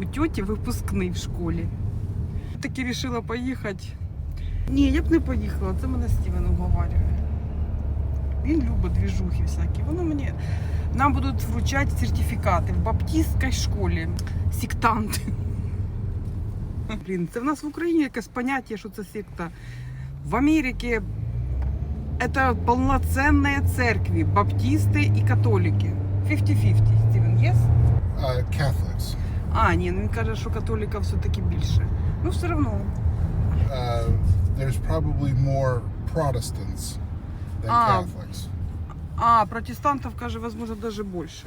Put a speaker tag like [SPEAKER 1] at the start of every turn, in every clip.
[SPEAKER 1] у тьоті випускний в школі. Таки вирішила поїхати. Ні, я б не поїхала, це мене Стівен уговарює. Він любить двіжухи всякі. Воно мені. Нам будуть вручати сертифікати в баптистській школі. Сектанти. Блін, це в нас в Україні якесь поняття, що це секта. В Америці це повноцінні церкви, баптисти і католики. 50-50, Стівен, yes?
[SPEAKER 2] Uh, Catholics.
[SPEAKER 1] А, ні, ну він каже, що католиків все-таки більше. Ну, все одно.
[SPEAKER 2] Uh, there's probably more Protestants than
[SPEAKER 1] Ah.
[SPEAKER 2] Catholics.
[SPEAKER 1] А, протестантів, каже, можливо, навіть більше.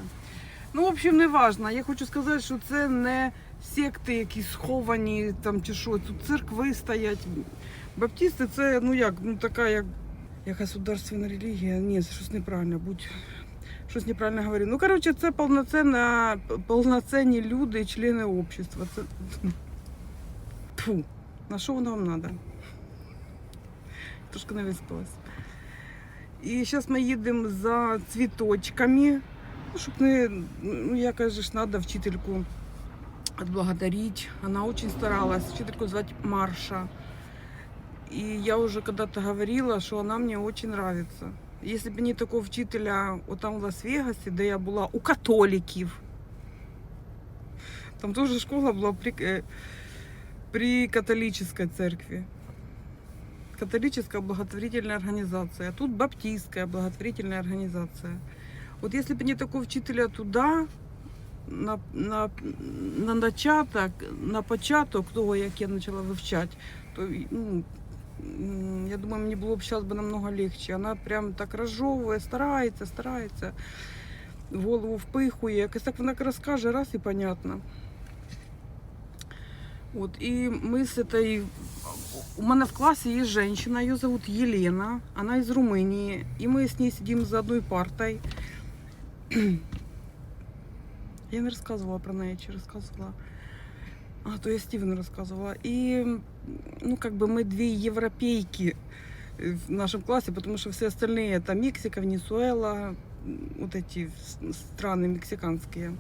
[SPEAKER 1] Ну, в общем, не важно. Я хочу сказати, що це не секти, які сховані там чи що. Тут церкви стоять. Баптисти це, ну як, ну така як, як государственна релігія. Ні, це щось неправильно, будь. Щось неправильно говорю. Ну, коротше, це повноцінна, повноцінні люди, члени общества. Це... Фу, на що воно вам треба? Трошки не виспалась. І зараз ми їдемо за цвіточками. Ну, щоб не, ну, я, каже, ж, надо вчительку отблагодарить. Она очень старалась. Вчительку звать Марша. И я уже когда-то говорила, что она мне очень нравится. Если бы не такого вчителя вот там в Лас-Вегасе, де я була у католиків. Там тоже школа була при, э, при католической церкви католическая благотворительная организация, а тут баптистская благотворительная организация. Вот если бы не такого вчителя туда, на, на, на начаток, на початок того, як я почала вивчати, то ну, м, я думаю, мені було б зараз би намного легче. Вона прям так розжовує, старається, старається, в голову впихує. Якось так вона розкаже, раз і понятно. Вот, и мы с этой... У меня в классе есть женщина, ее зовут Елена, она из Румынии, и мы с ней сидим за одной партой. Я не рассказывала про неї, чи рассказывала. А, то я Стивену рассказывала. И, ну, как бы мы две европейки э, в нашем классе, потому что все остальные это Мексика, Венесуэла, вот эти с- страны мексиканские.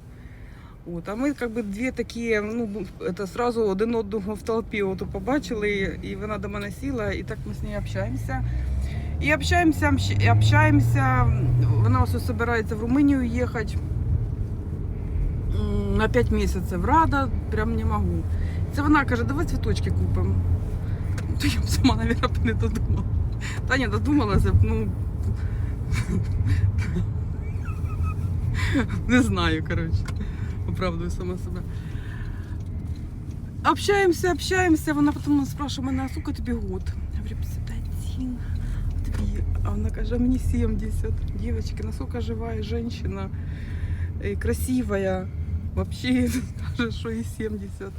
[SPEAKER 1] От, а ми как би дві такі, ну это сразу один одного в толпі от, побачили, і вона до мене сіла, і так ми з нею общаємося. І общаємося, общ- і общаємося. Вона ось збирається в Румунію їхати м, на 5 місяців. Рада, прям не можу. Це вона каже, давай цвіточки купимо. То я б сама, мабуть, не додумала. Та ні, додумалася, б, ну. Не знаю, коротше. Оправдую сама себе. Общаемся, общаемся. Вона потім нас спрашиває мене, а сколько тобі год? Я говорю, 51. А тобі? А вона каже, мені 70. Девочки, насколько живая женщина, и Вообще, каже, що і 70.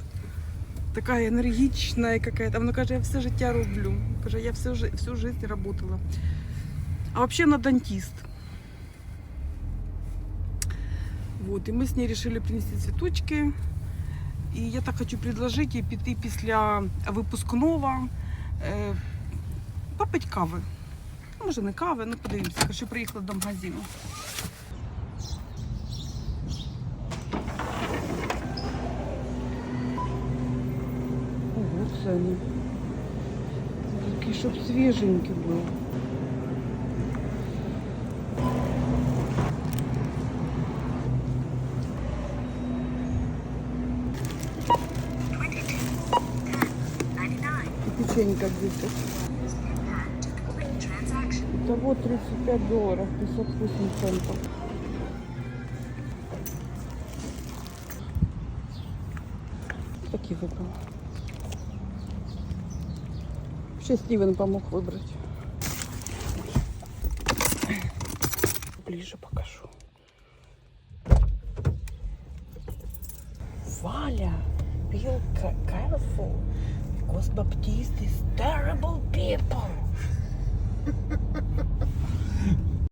[SPEAKER 1] Така енергічна какая-то. Вона каже, я все життя роблю. Каже, я всю, всю жизнь работала. А вообще она дантист. Вот, и мы с ней решили принести цветочки. І я так хочу предложити їй піти після випускного е, попити кави. Ну, Може не кави, ну подивимося. Хочу приїхала до магазину. цены. Такие, чтоб свеженький был. И печенье как будто. Итого 35 долларов, 508 центов. такие выпало. Вообще Стивен помог выбрать. Ближе покажу. Валя, careful. Because Baptist is terrible people.